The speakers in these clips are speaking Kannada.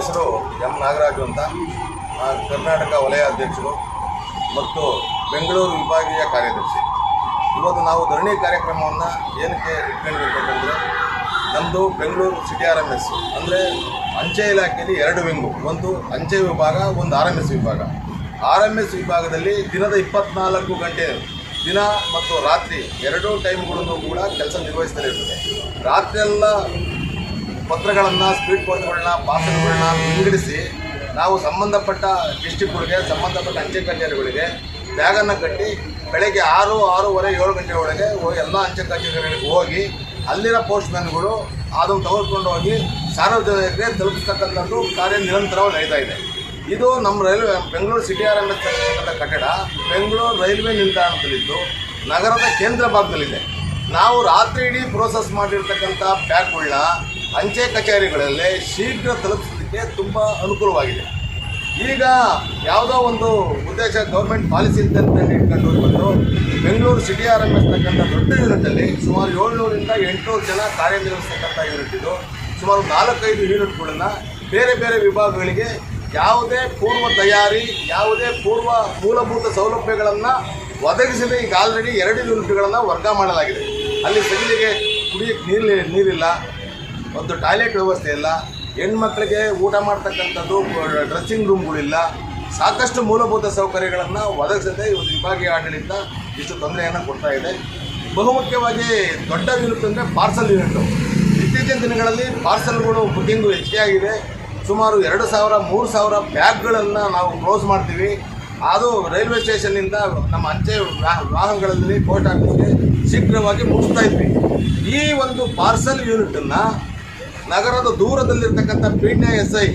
ಹೆಸರು ಎಂ ನಾಗರಾಜು ಅಂತ. ಕರ್ನಾಟಕ ವಲಯ ಅಧ್ಯಕ್ಷರು ಮತ್ತು ಬೆಂಗಳೂರು ವಿಭಾಗೀಯ ಕಾರ್ಯದರ್ಶಿ. ಇವತ್ತು ನಾವು ಧರಣಿ ಕಾರ್ಯಕ್ರಮವನ್ನು ಏನಕ್ಕೆ ಇಟ್ಕೊಂಡಿರ್ಬೇಕಂದ್ರೆ ನಮ್ಮದು Bengaluru city R M S ಅಂದರೆ ಅಂಚೆ ಇಲಾಖೆಯಲ್ಲಿ ಎರಡು ವಿಂಗು ಒಂದು ಅಂಚೆ ವಿಭಾಗ, ಒಂದು ಆರ್ ಎಂ ಎಸ್ ವಿಭಾಗ. ಆರ್ ಎಂ ಎಸ್ ವಿಭಾಗದಲ್ಲಿ ದಿನದ ಇಪ್ಪತ್ನಾಲ್ಕು ಗಂಟೆ ದಿನ ಮತ್ತು ರಾತ್ರಿ ಎರಡೂ ಟೈಮ್ಗಳನ್ನು ಕೂಡ ಕೆಲಸ ನಿರ್ವಹಿಸ್ತಲೇ ಇರ್ತದೆ. ರಾತ್ರಿಯೆಲ್ಲ ಪತ್ರಗಳನ್ನು ಸ್ಪೀಡ್ ಪೋಸ್ಟ್ಗಳನ್ನ ಪಾರ್ಸಲ್ಗಳನ್ನ ವಿಂಗಡಿಸಿ ನಾವು ಸಂಬಂಧಪಟ್ಟ ಡಿಸ್ಟಿಕ್ಗಳಿಗೆ ಸಂಬಂಧಪಟ್ಟ ಅಂಚೆ ಕಚೇರಿಗಳಿಗೆ ಬ್ಯಾಗನ್ನು ಕಟ್ಟಿ ಬೆಳಗ್ಗೆ ಆರು, ಆರೂವರೆ, ಏಳು ಗಂಟೆ ಒಳಗೆ ಎಲ್ಲ ಅಂಚೆ ಕಚೇರಿಗಳಿಗೆ ಹೋಗಿ ಅಲ್ಲಿನ ಪೋಸ್ಟ್ಮ್ಯಾನ್ಗಳು ಅದನ್ನು ತೆಗೆದುಕೊಂಡು ಹೋಗಿ ಸಾರ್ವಜನಿಕರಿಗೆ ತಲುಪಿಸ್ತಕ್ಕಂಥದ್ದು ಕಾರ್ಯ ನಿರಂತರವಾಗಿ ನಡೀತಾ ಇದೆ. ಇದು ನಮ್ಮ ರೈಲ್ವೆ, ಬೆಂಗಳೂರು ಸಿಟಿ ಆರ್ ಕಟ್ಟಡ, ಬೆಂಗಳೂರು ರೈಲ್ವೆ ನಿಲ್ದಾಣದಲ್ಲಿದ್ದು ನಗರದ ಕೇಂದ್ರ ಭಾಗದಲ್ಲಿದೆ. ನಾವು ರಾತ್ರಿ ಇಡೀ ಪ್ರೋಸೆಸ್ ಮಾಡಿರ್ತಕ್ಕಂಥ ಪ್ಯಾಕ್ಗಳನ್ನ ಅಂಚೆ ಕಚೇರಿಗಳಲ್ಲಿ ಶೀಘ್ರ ತಲುಪಿಸೋದಕ್ಕೆ ತುಂಬ ಅನುಕೂಲವಾಗಿದೆ. ಈಗ ಯಾವುದೋ ಒಂದು ಉದ್ದೇಶ ಗೌರ್ಮೆಂಟ್ ಪಾಲಿಸಿ ಅಂತ ಇಟ್ಕೊಂಡು ಬಂದು ಬೆಂಗಳೂರು ಸಿಟಿ ಆರ್ ಎಂ ಎಸ್ತಕ್ಕಂಥ ದೊಡ್ಡ ಯೂನಿಟಲ್ಲಿ ಸುಮಾರು ಏಳ್ನೂರಿಂದ ಎಂಟುನೂರು ಜನ ಕಾರ್ಯನಿರ್ವಹಿಸ್ತಕ್ಕಂಥ ಯೂನಿಟ್ ಇದು. ಸುಮಾರು ನಾಲ್ಕೈದು ಯೂನಿಟ್ಗಳನ್ನು ಬೇರೆ ಬೇರೆ ವಿಭಾಗಗಳಿಗೆ ಯಾವುದೇ ಪೂರ್ವ ತಯಾರಿ, ಯಾವುದೇ ಪೂರ್ವ ಮೂಲಭೂತ ಸೌಲಭ್ಯಗಳನ್ನು ಒದಗಿಸದೆ ಈಗ ಆಲ್ರೆಡಿ ಎರಡು ಯೂನಿಟ್ಗಳನ್ನು ವರ್ಗ ಮಾಡಲಾಗಿದೆ. ಅಲ್ಲಿ ಸಿಗಲಿಗೆ ಕುಡಿಯಕ್ಕೆ ನೀರು ನೀರಿಲ್ಲ ಒಂದು ಟಾಯ್ಲೆಟ್ ವ್ಯವಸ್ಥೆ ಇಲ್ಲ. ಹೆಣ್ಮಕ್ಳಿಗೆ ಊಟ ಮಾಡ್ತಕ್ಕಂಥದ್ದು ಡ್ರೆಸ್ಸಿಂಗ್ ರೂಮ್ಗಳಿಲ್ಲ ಸಾಕಷ್ಟು ಮೂಲಭೂತ ಸೌಕರ್ಯಗಳನ್ನು ಒದಗಿಸದೆ ಇವತ್ತು ವಿಭಾಗೀಯ ಆಡಳಿತ ಇಷ್ಟು ತೊಂದರೆಯನ್ನು ಕೊಡ್ತಾ ಇದೆ. ಬಹುಮುಖ್ಯವಾಗಿ ದೊಡ್ಡ ಯೂನಿಟ್ ಅಂದರೆ ಪಾರ್ಸಲ್ ಯೂನಿಟು ಇತ್ತೀಚಿನ ದಿನಗಳಲ್ಲಿ ಪಾರ್ಸಲ್ಗಳು ಬುಕ್ಕಿಂಗು ಹೆಚ್ಚಿಯಾಗಿದೆ. ಆಗಿದೆ ಸುಮಾರು ಎರಡು ಸಾವಿರ, ಮೂರು ಸಾವಿರ ಬ್ಯಾಗ್ಗಳನ್ನು ನಾವು ಕ್ಲೋಸ್ ಮಾಡ್ತೀವಿ. ಅದು ರೈಲ್ವೆ ಸ್ಟೇಷನ್ನಿಂದ ನಮ್ಮ ಅಂಚೆ ವಾಹನಗಳಲ್ಲಿ ಪೋಸ್ಟ್ ಆಫೀಸ್ಗೆ ಶೀಘ್ರವಾಗಿ ಮುಗಿಸ್ತಾ ಇದ್ವಿ. ಈ ಒಂದು ಪಾರ್ಸಲ್ ಯೂನಿಟನ್ನು ನಗರದ ದೂರದಲ್ಲಿರ್ತಕ್ಕಂಥ ಪೀಣ್ಯ ಎಸ್ ಐ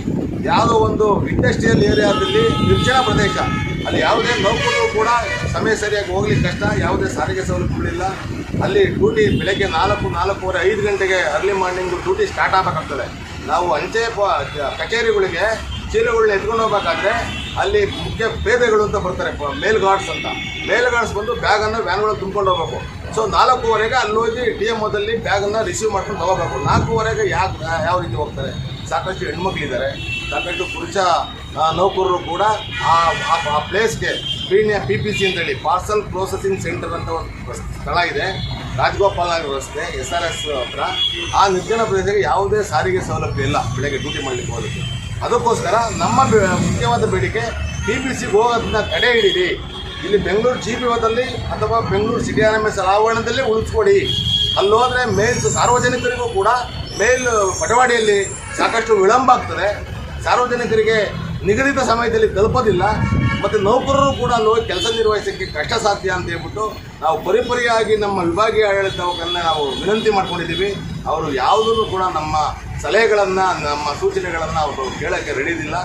ಯಾವುದೋ ಒಂದು ಇಂಡಸ್ಟ್ರಿಯಲ್ ಏರಿಯಾದಲ್ಲಿ ನಿರ್ಜನ ಪ್ರದೇಶ. ಅಲ್ಲಿ ಯಾವುದೇ ನೌಕರರು ಕೂಡ ಸಮಯ ಸರಿಯಾಗಿ ಹೋಗ್ಲಿಕ್ಕೆ ಕಷ್ಟ, ಯಾವುದೇ ಸಾರಿಗೆ ಸೌಲಭ್ಯಗಳಿಲ್ಲ ಅಲ್ಲಿ ಡ್ಯೂಟಿ ಬೆಳಗ್ಗೆ ನಾಲ್ಕು, ನಾಲ್ಕೂವರೆ, ಐದು ಗಂಟೆಗೆ ಅರ್ಲಿ ಮಾರ್ನಿಂಗು ಡ್ಯೂಟಿ ಸ್ಟಾರ್ಟ್ ಆಗಬೇಕಾಗ್ತದೆ. ನಾವು ಅಂಚೆ ಕಚೇರಿಗಳಿಗೆ ಚೀಲಗಳನ್ನ ಎತ್ಕೊಂಡು ಹೋಗ್ಬೇಕಾದ್ರೆ ಅಲ್ಲಿ ಮುಖ್ಯ ಪೇದೆಗಳು ಅಂತ ಬರ್ತಾರೆ ಮೇಲ್ ಗಾರ್ಡ್ಸ್ ಅಂತ. ಮೇಲ್ ಗಾರ್ಡ್ಸ್ ಬಂದು ಬ್ಯಾಗನ್ನು ವ್ಯಾನ್ಗಳು ತುಂಬ್ಕೊಂಡು ಹೋಗ್ಬೇಕು. ಸೊ ನಾಲ್ಕೂವರೆಗೆ ಅಲ್ಲಿ ಹೋಗಿ ಡಿ ಎಂ ಓದಲ್ಲಿ ಬ್ಯಾಗನ್ನು ರಿಸೀವ್ ಮಾಡ್ಕೊಂಡು ತಗೋಬೇಕು. ನಾಲ್ಕೂವರೆಗೆ ಯಾಕೆ ಯಾವ ರೀತಿ ಹೋಗ್ತಾರೆ? ಸಾಕಷ್ಟು ಹೆಣ್ಮಕ್ಳಿದ್ದಾರೆ. ಸಾಕಷ್ಟು ಪುರುಷ ನೌಕರರು ಕೂಡ ಆ, ಆ- ಪ್ಲೇಸ್ಗೆ ಪೀಣ್ಯ ಪಿ ಪಿ ಸಿ ಅಂತೇಳಿ ಪಾರ್ಸಲ್ ಪ್ರೊಸೆಸಿಂಗ್ ಸೆಂಟರ್ ಅಂತ ಒಂದು ಸ್ಥಳ ಇದೆ. ರಾಜಗೋಪಾಲ್ ನಗರ ರಸ್ತೆ ಎಸ್ ಆರ್ ಎಸ್ ಹತ್ರ. ಆ ನಿರ್ಜನ ಪ್ರದೇಶಕ್ಕೆ ಯಾವುದೇ ಸಾರಿಗೆ ಸೌಲಭ್ಯ ಇಲ್ಲ. ಬೆಳಗ್ಗೆ ಡ್ಯೂಟಿ ಮಾಡಲಿಕ್ಕೆ ಹೋಗೋದಕ್ಕೆ. ಅದಕ್ಕೋಸ್ಕರ ನಮ್ಮ ಮುಖ್ಯವಾದ ಬೇಡಿಕೆ ಪಿ ಪಿ ಸಿಗೆ ಹೋಗೋದನ್ನ ತಡೆ ಹಿಡೀರಿ. ಇಲ್ಲಿ ಬೆಂಗಳೂರು ಜಿ ಪಿ ಓದಲ್ಲಿ ಅಥವಾ Bengaluru city R M S ಆವರಣದಲ್ಲೇ ಉಳಿಸ್ಕೊಡಿ. ಅಲ್ಲೋದ್ರೆ ಮೇಲ್ ಸಾರ್ವಜನಿಕರಿಗೂ ಕೂಡ ಮೇಲ್ ಪಟವಾಡಿಯಲ್ಲಿ ಸಾಕಷ್ಟು ವಿಳಂಬ ಆಗ್ತದೆ. ಸಾರ್ವಜನಿಕರಿಗೆ ನಿಗದಿತ ಸಮಯದಲ್ಲಿ ತಲುಪೋದಿಲ್ಲ. ಮತ್ತು ನೌಕರರು ಕೂಡ ಅಲ್ಲಿ ಕೆಲಸ ನಿರ್ವಹಿಸೋಕ್ಕೆ ಕಷ್ಟ ಸಾಧ್ಯ ಅಂತ ಹೇಳ್ಬಿಟ್ಟು ನಾವು ಪರಿಪರಿಯಾಗಿ ನಮ್ಮ ವಿಭಾಗೀಯ ಆಡಳಿತವನ್ನು ನಾವು ವಿನಂತಿ ಮಾಡ್ಕೊಂಡಿದ್ದೀವಿ. ಅವರು ಯಾವುದನ್ನು ಕೂಡ ನಮ್ಮ ಸಲಹೆಗಳನ್ನು, ನಮ್ಮ ಸೂಚನೆಗಳನ್ನು ಅವರು ಕೇಳೋಕ್ಕೆ ರೆಡಿದಿಲ್ಲ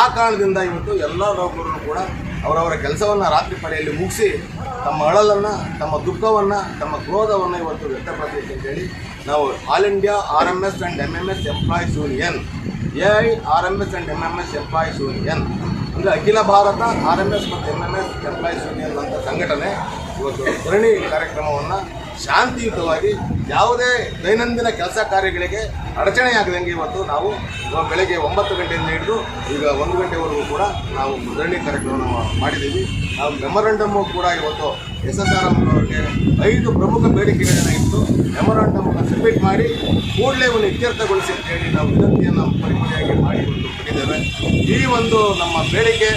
ಆ ಕಾರಣದಿಂದ ಇವತ್ತು ಎಲ್ಲ ನೌಕರರು ಕೂಡ ಅವರವರ ಕೆಲಸವನ್ನು ರಾತ್ರಿ ಪಡೆಯಲ್ಲಿ ಮುಗಿಸಿ ತಮ್ಮ ಅಳಲನ್ನು, ತಮ್ಮ ದುಃಖವನ್ನು, ತಮ್ಮ ಕ್ರೋಧವನ್ನು ಇವತ್ತು ವ್ಯಕ್ತಪಡದೇಶ ಅಂತ ಹೇಳಿ ನಾವು all India R M S and M M S employees union A I, R M S and M M S employees union ಅಂದರೆ ಅಖಿಲ ಭಾರತ, ಆರ್ ಎಂ ಎಸ್ ಮತ್ತು M M S employees union ಅಂತ ಸಂಘಟನೆ ಇವತ್ತು ಧರಣಿ ಕಾರ್ಯಕ್ರಮವನ್ನು ಶಾಂತಿಯುತವಾಗಿ ಯಾವುದೇ ದೈನಂದಿನ ಕೆಲಸ ಕಾರ್ಯಗಳಿಗೆ ಅಡಚಣೆಯಾಗದಂಗೆ ಇವತ್ತು ನಾವು ಬೆಳಗ್ಗೆ ಒಂಬತ್ತು ಗಂಟೆಯಿಂದ ಹಿಡಿದು ಈಗ ಒಂದು ಗಂಟೆವರೆಗೂ ಕೂಡ ನಾವು ಧರಣಿ ಕಾರ್ಯಕ್ರಮವನ್ನು ಮಾಡಿದ್ದೀವಿ. ನಾವು ಮೆಮೊರಂಡಮ್ಮು ಕೂಡ ಇವತ್ತು ಎಸ್ ಎಸ್ ಆರ್ ಅವರಿಗೆ ಐದು ಪ್ರಮುಖ ಬೇಡಿಕೆಗಳನ್ನು ಇಟ್ಟು ಮೆಮೊರಂಡಮನ್ನು ಸಬ್ಮಿಟ್ ಮಾಡಿ ಕೂಡಲೇ ಒಂದು ಇತ್ಯರ್ಥಗೊಳಿಸಿ ಅಂತೇಳಿ ನಾವು ವಿನಂತಿಯನ್ನು ಪರಿಮಳಿಯಾಗಿ ಮಾಡಿ ಒಂದು ಕೊಟ್ಟಿದ್ದೇವೆ. ಈ ಒಂದು ನಮ್ಮ ಬೇಡಿಕೆ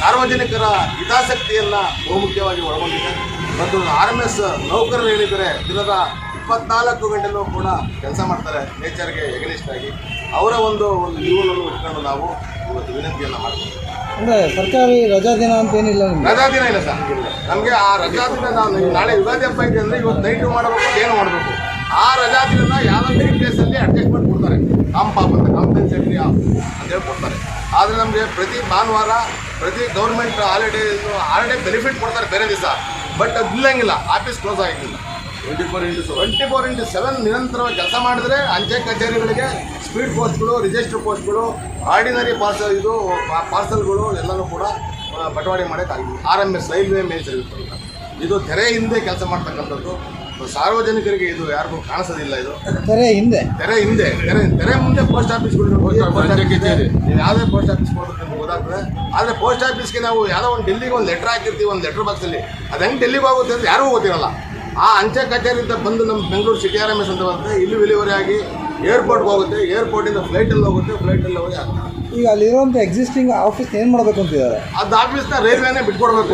ಸಾರ್ವಜನಿಕರ ಹಿತಾಸಕ್ತಿಯನ್ನು ಬಹುಮುಖ್ಯವಾಗಿ ಒಳಗೊಂಡಿದೆ. ಮತ್ತು ಆರ್ ಎಂ ಎಸ್ ನೌಕರರು ಹೇಳಿದರೆ ದಿನದ ಇಪ್ಪತ್ನಾಲ್ಕು ಗಂಟೆನೂ ಕೂಡ ಕೆಲಸ ಮಾಡ್ತಾರೆ ನೇಚರ್ಗೆ ಎಗನಿಸ್ಟ್ ಆಗಿ ಅವರ ಒಂದು ಒಂದು ಜೀವನವನ್ನು ಇಟ್ಕೊಂಡು ನಾವು ಇವತ್ತು ವಿನಂತಿಯನ್ನು ಮಾಡ್ತೀವಿ. ಅಂದರೆ ಸರ್ಕಾರಿ ರಜಾ ದಿನ ಅಂತ ಏನಿಲ್ಲ ರಜಾ ದಿನ ಇಲ್ಲ ಸರ್ ನಮಗೆ ಆ ರಜಾ ದಿನ ನಾವು ನಾಳೆ ಯುಗಾದಿ ಹಬ್ಬ ಇದೆ ಅಂದರೆ ಇವತ್ತು ನೈಟು ಮಾಡಬೇಕು ಏನು ಮಾಡಬೇಕು. ಆ ರಜಾ ದಿನ ಯಾವುದೇ ಪ್ಲೇಸಲ್ಲಿ ಅಡ್ಜಸ್ಟ್ಮೆಂಟ್ ಕೊಡ್ತಾರೆ. ಕಾಂಪಾಪ್ ಅಂತ ಕಾಂಪೆನ್ಸೇಟರಿ ಆಫ್ ಅಂತ ಕೊಡ್ತಾರೆ. ಆದರೆ ನಮಗೆ ಪ್ರತಿ ಭಾನುವಾರ ಪ್ರತಿ ಗೌರ್ಮೆಂಟ್ ಹಾಲಿಡೇ ಹಾಲಿಡೇ ಬೆನಿಫಿಟ್ ಕೊಡ್ತಾರೆ ಬೇರೆ ದಿವಸ. ಬಟ್ ಅದು ಇಲ್ಲಂಗಿಲ್ಲ. ಆಫೀಸ್ ಕ್ಲೋಸ್ ಆಗಿಲ್ಲ twenty four into twenty four into seven ನಿರಂತರವಾಗಿ ಕೆಲಸ ಮಾಡಿದ್ರೆ ಅಂಚೆ ಕಚೇರಿಗಳಿಗೆ ಸ್ಪೀಡ್ ಪೋಸ್ಟ್ಗಳು ರಿಜಿಸ್ಟರ್ ಪೋಸ್ಟ್ಗಳು ಆರ್ಡಿನರಿ ಪಾರ್ಸಲ್ ಇದು ಪಾರ್ಸಲ್ಗಳು ಎಲ್ಲನೂ ಕೂಡ ಬಟವಾಡೆ ಮಾಡೋಕ್ಕಾಗಿಲ್ಲ R M S railway mail service ಇದು ತೆರೆ ಹಿಂದೆ ಕೆಲಸ ಮಾಡ್ತಕ್ಕಂಥದ್ದು. ಸಾರ್ವಜನಿಕರಿಗೆ ಇದು ಯಾರಿಗೂ ಕಾಣಿಸೋದಿಲ್ಲ ಇದು. ತೆರೆ ಹಿಂದೆ. ತೆರೆ ಹಿಂದೆ ತೆರೆ ತೆರೆ ಮುಂದೆ ಪೋಸ್ಟ್ ಆಫೀಸ್ಗಳು ಪೋಸ್ಟ್ ಆಫೀಸ್ ಕಚೇರಿ ನೀವು ಯಾವುದೇ ಪೋಸ್ಟ್ ಆಫೀಸ್ ಕೊಡ್ತೀವಿ ನಿಮ್ಗೆ ಗೊತ್ತಾಗ್ತದೆ. ಆದರೆ ಪೋಸ್ಟ್ ಆಫೀಸ್ಗೆ ನಾವು ಯಾವುದೋ ಒಂದು ಡೆಲ್ಲಿಗೆ ಒಂದು ಲೆಟ್ರ್ ಹಾಕಿರ್ತೀವಿ ಒಂದು ಲೆಟ್ರ್ ಬಾಕ್ಸಲ್ಲಿ ಅದು ಹೆಂಗೆ ಡೆಲ್ಲಿಗೆ ಹೋಗುತ್ತೆ ಅಂತ ಯಾರಿಗೂ ಗೊತ್ತಿರಲ್ಲ. ಆ ಅಂಚೆ ಕಚೇರಿಯಿಂದ ಬಂದು ನಮ್ಮ Bengaluru city R M S ಅಂತ ಬರುತ್ತೆ ಇಲ್ಲಿ ವಿಲಿವರಿ ಆಗಿ ಏರ್ಪೋರ್ಟ್ಗೆ ಹೋಗುತ್ತೆ. ಏರ್ಪೋರ್ಟಿಂದ ಫ್ಲೈಟಲ್ಲಿ ಹೋಗುತ್ತೆ ಫ್ಲೈಟಲ್ಲಿ ಹೋಗಿ ಆಗ್ತದೆ. ಈಗ ಅಲ್ಲಿರುವಂಥ ಎಕ್ಸಿಸ್ಟಿಂಗ್ ಆಫೀಸ್ ಏನು ಮಾಡಬೇಕು ಅಂತಿದ್ದಾರೆ ಅದು ಆಫೀಸ್ನ ರೈಲ್ವೆನೇ ಬಿಟ್ಕೊಡ್ಬೇಕು.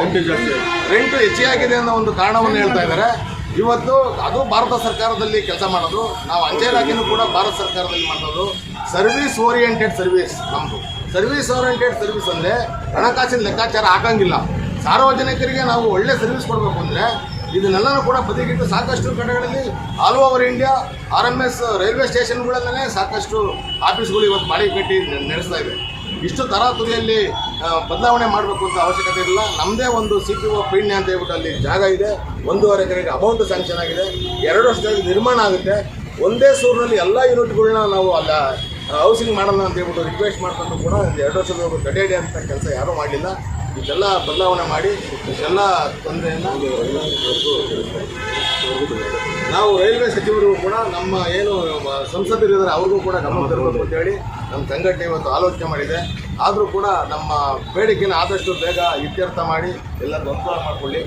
ರೆಂಟ್ ಹೆಚ್ಚಿಗೆ ಅನ್ನೋ ಒಂದು ಕಾರಣವನ್ನು ಹೇಳ್ತಾ ಇದ್ದಾರೆ. ಇವತ್ತು ಅದು ಭಾರತ ಸರ್ಕಾರದಲ್ಲಿ ಕೆಲಸ ಮಾಡೋದು. ನಾವು ಅಂಚೆ ಇಲಾಖೆನೂ ಕೂಡ ಭಾರತ ಸರ್ಕಾರದಲ್ಲಿ ಮಾಡೋದು ಸರ್ವಿಸ್ ಓರಿಯೆಂಟೆಡ್ ಸರ್ವಿಸ್ ನಮ್ಮದು ಸರ್ವಿಸ್ ಓರಿಯೆಂಟೆಡ್ ಸರ್ವಿಸ್ ಅಂದರೆ ಹಣಕಾಸಿನ ಲೆಕ್ಕಾಚಾರ ಹಾಕಂಗಿಲ್ಲ ಸಾರ್ವಜನಿಕರಿಗೆ ನಾವು ಒಳ್ಳೆ ಸರ್ವಿಸ್ ಕೊಡಬೇಕು ಅಂದರೆ ಇದನ್ನೆಲ್ಲನೂ ಕೂಡ ಬದಿಗಿಟ್ಟು ಸಾಕಷ್ಟು ಕಡೆಗಳಲ್ಲಿ all over India R M S railway ಸ್ಟೇಷನ್ಗಳಲ್ಲೇ ಸಾಕಷ್ಟು ಆಫೀಸ್ಗಳು ಇವತ್ತು ಬಾಡಿಗೆ ಕಟ್ಟಿ ನಡೆಸ್ತಾ ಇದೆ. ಇಷ್ಟು ತರಾತುರಿಯಲ್ಲಿ ಬದಲಾವಣೆ ಮಾಡಬೇಕು ಅಂತ ಅವಶ್ಯಕತೆ ಇಲ್ಲ. ನಮ್ಮದೇ ಒಂದು ಸಿ ಪಿ ಒ ಪಿಣ್ಯ ಅಂತ ಹೇಳ್ಬಿಟ್ಟು ಅಲ್ಲಿ ಜಾಗ ಇದೆ. ಒಂದೂವರೆ ಎಕರೆಗೆ ಅಮೌಂಟ್ ಸ್ಯಾಂಕ್ಷನ್ ಆಗಿದೆ. ಎರಡು ವರ್ಷದಲ್ಲಿ ನಿರ್ಮಾಣ ಆಗುತ್ತೆ. ಒಂದೇ ಸೂರಿನಲ್ಲಿ ಎಲ್ಲ ಯೂನಿಟ್ಗಳನ್ನ ನಾವು ಅಲ್ಲ ಹೌಸಿಂಗ್ ಮಾಡೋಣ ಅಂತ ಹೇಳ್ಬಿಟ್ಟು ರಿಕ್ವೆಸ್ಟ್ ಮಾಡ್ಕೊಂಡು ಕೂಡ ಒಂದು ಎರಡು ವರ್ಷದ ಗಡಿಯಾಡಿ ಅಂತ ಕೆಲಸ ಯಾರೂ ಮಾಡಲಿಲ್ಲ. ಇದೆಲ್ಲ ಬದಲಾವಣೆ ಮಾಡಿ ಎಲ್ಲ ತೊಂದರೆಯನ್ನು ನಾವು ರೈಲ್ವೆ ಸಚಿವರು ಕೂಡ ನಮ್ಮ ಏನು ಸಂಸದರು ಸಂಸದರಿದ್ದಾರೆ ಅವ್ರಿಗೂ ಕೂಡ ಗಮನ ತರಬೇಕು ಅಂತೇಳಿ ನಮ್ಮ ಸಂಘಟನೆ ಇವತ್ತು ಆಲೋಚನೆ ಮಾಡಿದೆ. ಆದರೂ ಕೂಡ ನಮ್ಮ ಬೇಡಿಕೆನ ಆದಷ್ಟು ಬೇಗ ಇತ್ಯರ್ಥ ಮಾಡಿ ಎಲ್ಲ ಅನುಕೂಲ ಮಾಡಿಕೊಳ್ಳಿ.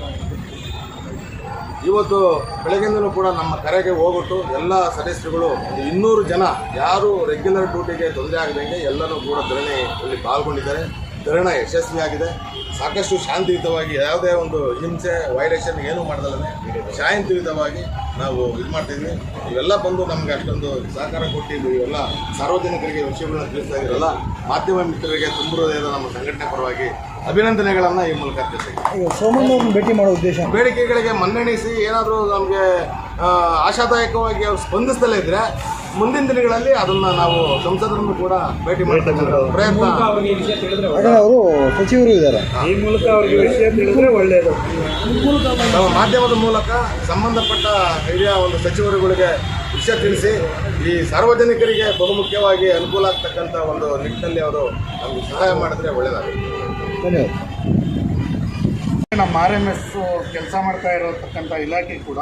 ಇವತ್ತು ಬೆಳಗ್ಗೆಯಿಂದಲೂ ಕೂಡ ನಮ್ಮ ಕರೆಗೆ ಹೋಗ್ಬಿಟ್ಟು ಎಲ್ಲ ಸದಸ್ಯರುಗಳು, ಒಂದು ಇನ್ನೂರು ಜನ ಯಾರು ರೆಗ್ಯುಲರ್ ಡ್ಯೂಟಿಗೆ ತೊಂದರೆ ಆಗದಂಗೆ ಎಲ್ಲರೂ ಕೂಡ ಧರಣಿಯಲ್ಲಿ ಪಾಲ್ಗೊಂಡಿದ್ದಾರೆ. ಧರಣ ಯಶಸ್ವಿಯಾಗಿದೆ. ಸಾಕಷ್ಟು ಶಾಂತಿಯುತವಾಗಿ ಯಾವುದೇ ಒಂದು ಹಿಂಸೆ ವೈಲೇಷನ್ ಏನೂ ಮಾಡ್ದಲ್ಲೇ ಶಾಂತಿಯುತವಾಗಿ ನಾವು ಇದು ಮಾಡ್ತಿದ್ವಿ ಇವೆಲ್ಲ ಬಂದು ನಮಗೆ ಅಷ್ಟೊಂದು ಸಹಕಾರ ಕೊಟ್ಟಿದ್ದು ಇವೆಲ್ಲ ಸಾರ್ವಜನಿಕರಿಗೆ ವಿಷಯಗಳನ್ನ ತಿಳಿಸ್ತಾ ಇದ್ರಲ್ಲ ಮಾಧ್ಯಮ ಮಿತ್ರರಿಗೆ ತುಂಬ ಹೃದಯದ ನಮ್ಮ ಸಂಘಟನೆ ಪರವಾಗಿ ಅಭಿನಂದನೆಗಳನ್ನು ಈ ಮೂಲಕ ಈಗ ಸೋಮಣ್ಣ ಭೇಟಿ ಮಾಡೋ ಉದ್ದೇಶ? ಬೇಡಿಕೆಗಳಿಗೆ ಮನ್ನಣಿಸಿ ಏನಾದರೂ ನಮಗೆ ಆಶಾದಾಯಕವಾಗಿ ಅವ್ರು ಸ್ಪಂದಿಸ್ತಲೇ ಇದ್ರೆ ಮುಂದಿನ ದಿನಗಳಲ್ಲಿ ಅದನ್ನ ನಾವು ಸಂಸದರನ್ನು ಕೂಡ ಭೇಟಿ ಮಾಡ್ತಕ್ಕಂಥ ಪ್ರಯತ್ನ ಅವರು ಸಚಿವರು ಇದ್ದಾರೆ. ಈ ಮೂಲಕ ಅವ್ರಿಗೆ ವಿಷಯ ತಿಳಿದ್ರೆ ಒಳ್ಳೆಯದು ನಾವು ಮಾಧ್ಯಮದ ಮೂಲಕ ಸಂಬಂಧಪಟ್ಟ ಹಿರಿಯ ಒಂದು ಸಚಿವರುಗಳಿಗೆ ವಿಷಯ ತಿಳಿಸಿ ಈ ಸಾರ್ವಜನಿಕರಿಗೆ ಬಹುಮುಖ್ಯವಾಗಿ ಅನುಕೂಲ ಆಗ್ತಕ್ಕಂಥ ಒಂದು ನಿಟ್ಟಿನಲ್ಲಿ ಅವರು ನಮಗೆ ಸಹಾಯ ಮಾಡಿದ್ರೆ ಒಳ್ಳೆಯದಾಗುತ್ತೆ ಧನ್ಯವಾದ. ನಮ್ಮ ಆರ್ ಎಂ ಎಸ್ ಕೆಲಸ ಮಾಡ್ತಾ ಇರತಕ್ಕಂಥ ಇಲಾಖೆ ಕೂಡ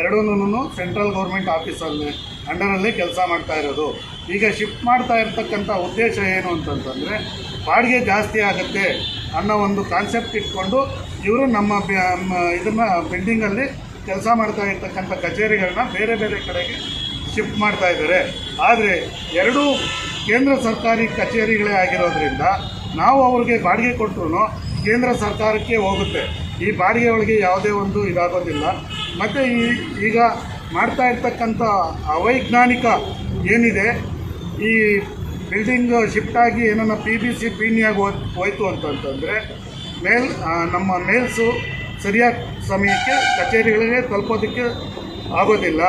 ಎರಡೂ ಸೆಂಟ್ರಲ್ ಗೌರ್ಮೆಂಟ್ ಆಫೀಸಲ್ಲಿ, ಅಂಡರಲ್ಲಿ ಕೆಲಸ ಮಾಡ್ತಾ ಇರೋದು. ಈಗ ಶಿಫ್ಟ್ ಮಾಡ್ತಾ ಇರ್ತಕ್ಕಂಥ ಉದ್ದೇಶ ಏನು ಅಂತಂತಂದರೆ, ಬಾಡಿಗೆ ಜಾಸ್ತಿ ಆಗುತ್ತೆ ಅನ್ನೋ ಒಂದು ಕಾನ್ಸೆಪ್ಟ್ ಇಟ್ಕೊಂಡು ಇವರು ನಮ್ಮ ಇದನ್ನು ಬಿಲ್ಡಿಂಗಲ್ಲಿ ಕೆಲಸ ಮಾಡ್ತಾ ಇರ್ತಕ್ಕಂಥ ಕಚೇರಿಗಳನ್ನ ಬೇರೆ ಬೇರೆ ಕಡೆಗೆ ಶಿಫ್ಟ್ ಮಾಡ್ತಾ ಇದ್ದಾರೆ. ಆದರೆ ಎರಡೂ ಕೇಂದ್ರ ಸರ್ಕಾರಿ ಕಚೇರಿಗಳೇ ಆಗಿರೋದ್ರಿಂದ ನಾವು ಅವ್ರಿಗೆ ಬಾಡಿಗೆ ಕೊಟ್ಟರು ಕೇಂದ್ರ ಸರ್ಕಾರಕ್ಕೆ ಹೋಗುತ್ತೆ. ಈ ಬಾಡಿಗೆ ಒಳಗೆ ಯಾವುದೇ ಒಂದು ಇದಾಗೋದಿಲ್ಲ. ಮತ್ತು ಈ ಈಗ ಮಾಡ್ತಾ ಇರ್ತಕ್ಕಂಥ ಅವೈಜ್ಞಾನಿಕ ಏನಿದೆ, ಈ ಬಿಲ್ಡಿಂಗ್ ಶಿಫ್ಟ್ ಆಗಿ ಏನನ್ನ ಪಿ ಬಿ ಸಿ ಪೀನಿಯಾಗಿ ಹೋಯ್, ಹೋಯಿತು ಅಂತಂತಂದರೆ ಮೇಲ್ ನಮ್ಮ ಮೇಲ್ಸು ಸರಿಯಾದ ಸಮಯಕ್ಕೆ ಕಚೇರಿಗಳಿಗೆ ತಲುಪೋದಕ್ಕೆ ಆಗೋದಿಲ್ಲ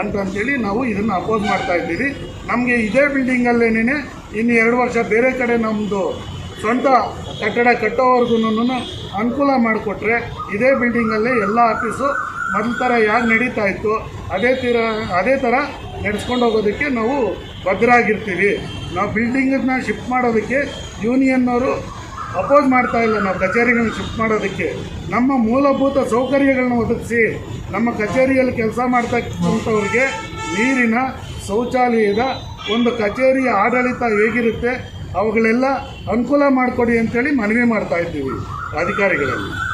ಅಂತಂಥೇಳಿ ನಾವು ಇದನ್ನು ಅಪೋಸ್ ಮಾಡ್ತಾ ಇದ್ದೀವಿ. ನಮಗೆ ಇದೇ ಬಿಲ್ಡಿಂಗಲ್ಲೇನೇ ಇನ್ನು ಎರಡು ವರ್ಷ ಬೇರೆ ಕಡೆ ನಮ್ಮದು ಸ್ವಂತ ಕಟ್ಟಡ ಕಟ್ಟೋವರೆಗೂ ಅನುಕೂಲ ಮಾಡಿಕೊಟ್ರೆ ಇದೇ ಬಿಲ್ಡಿಂಗಲ್ಲೇ ಎಲ್ಲ ಆಫೀಸು ಮೊದಲ ಥರ ಯಾರು ನಡೀತಾ ಇತ್ತು, ಅದೇ ತೀರ, ಅದೇ ಥರ ನಡೆಸ್ಕೊಂಡು ಹೋಗೋದಕ್ಕೆ ನಾವು ಭದ್ರಾಗಿರ್ತೀವಿ ನಾವು ಬಿಲ್ಡಿಂಗನ್ನ ಶಿಫ್ಟ್ ಮಾಡೋದಕ್ಕೆ ಯೂನಿಯನ್ನವರು ಅಪೋಸ್ ಮಾಡ್ತಾ ಇಲ್ಲ, ನಾವು ಕಚೇರಿಗಳನ್ನ ಶಿಫ್ಟ್ ಮಾಡೋದಕ್ಕೆ. ನಮ್ಮ ಮೂಲಭೂತ ಸೌಕರ್ಯಗಳನ್ನ ಒದಗಿಸಿ, ನಮ್ಮ ಕಚೇರಿಯಲ್ಲಿ ಕೆಲಸ ಮಾಡ್ತಕ್ಕಂಥವ್ರಿಗೆ ನೀರಿನ ಶೌಚಾಲಯದ ಒಂದು ಕಚೇರಿಯ ಆಡಳಿತ ಹೇಗಿರುತ್ತೆ ಅವುಗಳೆಲ್ಲ ಅನುಕೂಲ ಮಾಡಿಕೊಡಿ ಅಂತೇಳಿ ಮನವಿ ಮಾಡ್ತಾ ಇದ್ದೀವಿ ಅಧಿಕಾರಿಗಳಲ್ಲಿ.